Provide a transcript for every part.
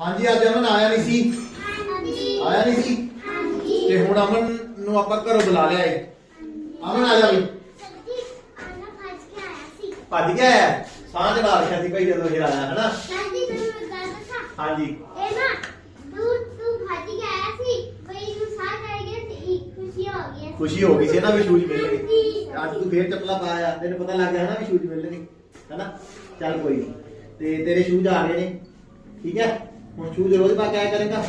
ਹਾਂਜੀ ਅੱਜ ਅਮਨ ਆਇਆ ਨਹੀਂ ਸੀ। ਆਇਆ ਨਹੀਂ ਸੀ? ਤੇ ਹੁਣ ਅਮਨ ਨੂੰ ਆਪਾਂ ਘਰੋਂ ਬੁਲਾ ਲਿਆ ਏ। ਅਮਨ ਆ ਜਾ ਬਈ। ਭੱਜ ਗਿਆ ਹੈ ਸਾਂਝ ਲਾ ਰੱਖਿਆ ਸੀ ਭਾਈ ਜਦੋਂ ਇਹ ਆਇਆ ਹਨਾ? ਹਾਂਜੀ। ਖੁਸ਼ੀ ਹੋ ਗਈ ਸੀ ਨਾ ਵੀ ਸ਼ੂਜ਼ ਮਿਲ ਗਏ। ਅੱਜ ਤੂੰ ਫੇਰ ਚੱਪਲਾ ਪਾਇਆ ਤੈਨੂੰ ਪਤਾ ਲੱਗ ਗਿਆ ਨਾ ਵੀ ਸ਼ੂਜ਼ ਮਿਲਣਗੇ ਹਨਾ? ਚੱਲ ਕੋਈ ਨਹੀਂ ਤੇ ਤੇਰੇ ਸ਼ੂਜ਼ ਆ ਗਏ ਨੇ। ਠੀਕ ਹੈ? ਹੁਣ ਸ਼ੂਜ਼ ਰੋਜ਼ ਪਾ ਆਇਆ ਕਰੇਗਾ।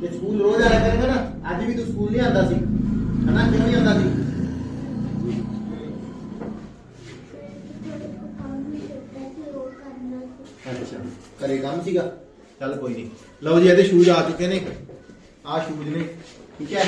ਤੇ ਸਕੂਲ ਰੋਜ਼ ਆਇਆ ਕਰੇਗਾ ਨਾ, ਅੱਜ ਵੀ ਤੂੰ ਸਕੂਲ ਨਹੀਂ ਆਂਦਾ ਸੀ। ਹਨਾ, ਕਿਉਂ ਨਹੀਂ ਆਂਦਾ ਸੀ? ਅੱਛਾ, ਘਰੇ ਕੰਮ ਸੀਗਾ? ਚੱਲ ਕੋਈ ਨਹੀਂ ਲਓ ਜੀ, ਇਹਦੇ ਸ਼ੂਜ਼ ਆ ਚੁੱਕੇ ਨੇ ਆਹ ਸ਼ੂਜ਼ ਨੇ, ਠੀਕ ਹੈ?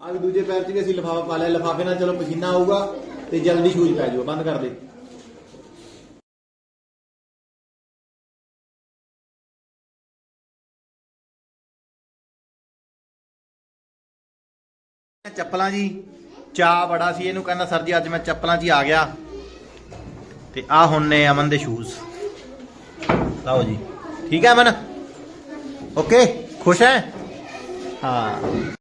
ਆ ਵੀ ਦੂਜੇ ਪੈਰ 'ਚ ਵੀ ਅਸੀਂ ਲਿਫਾਫਾ ਪਾ ਲਿਆ, ਲਿਫਾਫੇ ਨਾਲ ਚਲੋ ਪਸੀਨਾ ਆਊਗਾ ਤੇ ਜਲਦੀ ਸ਼ੂਜ਼ ਪੈ ਜਾਊਗਾ, ਬੰਦ ਕਰ ਦੇ। ਚੱਪਲਾਂ ਜੀ ਚਾ ਬੜਾ ਸੀ, ਇਹਨੂੰ ਕਹਿੰਦਾ, ਸਰ ਜੀ, ਅੱਜ ਮੈਂ ਚੱਪਲਾਂ 'ਚ ਹੀ ਆ ਗਿਆ। ਤੇ ਆ ਹੁਣ ਨੇ ਅਮਨ ਦੇ ਸ਼ੂਜ਼ ਲਓ ਜੀ। ਠੀਕ ਹੈ ਅਮਨ? ਓਕੇ ਖੁਸ਼ ਹੈ? ਹਾਂ।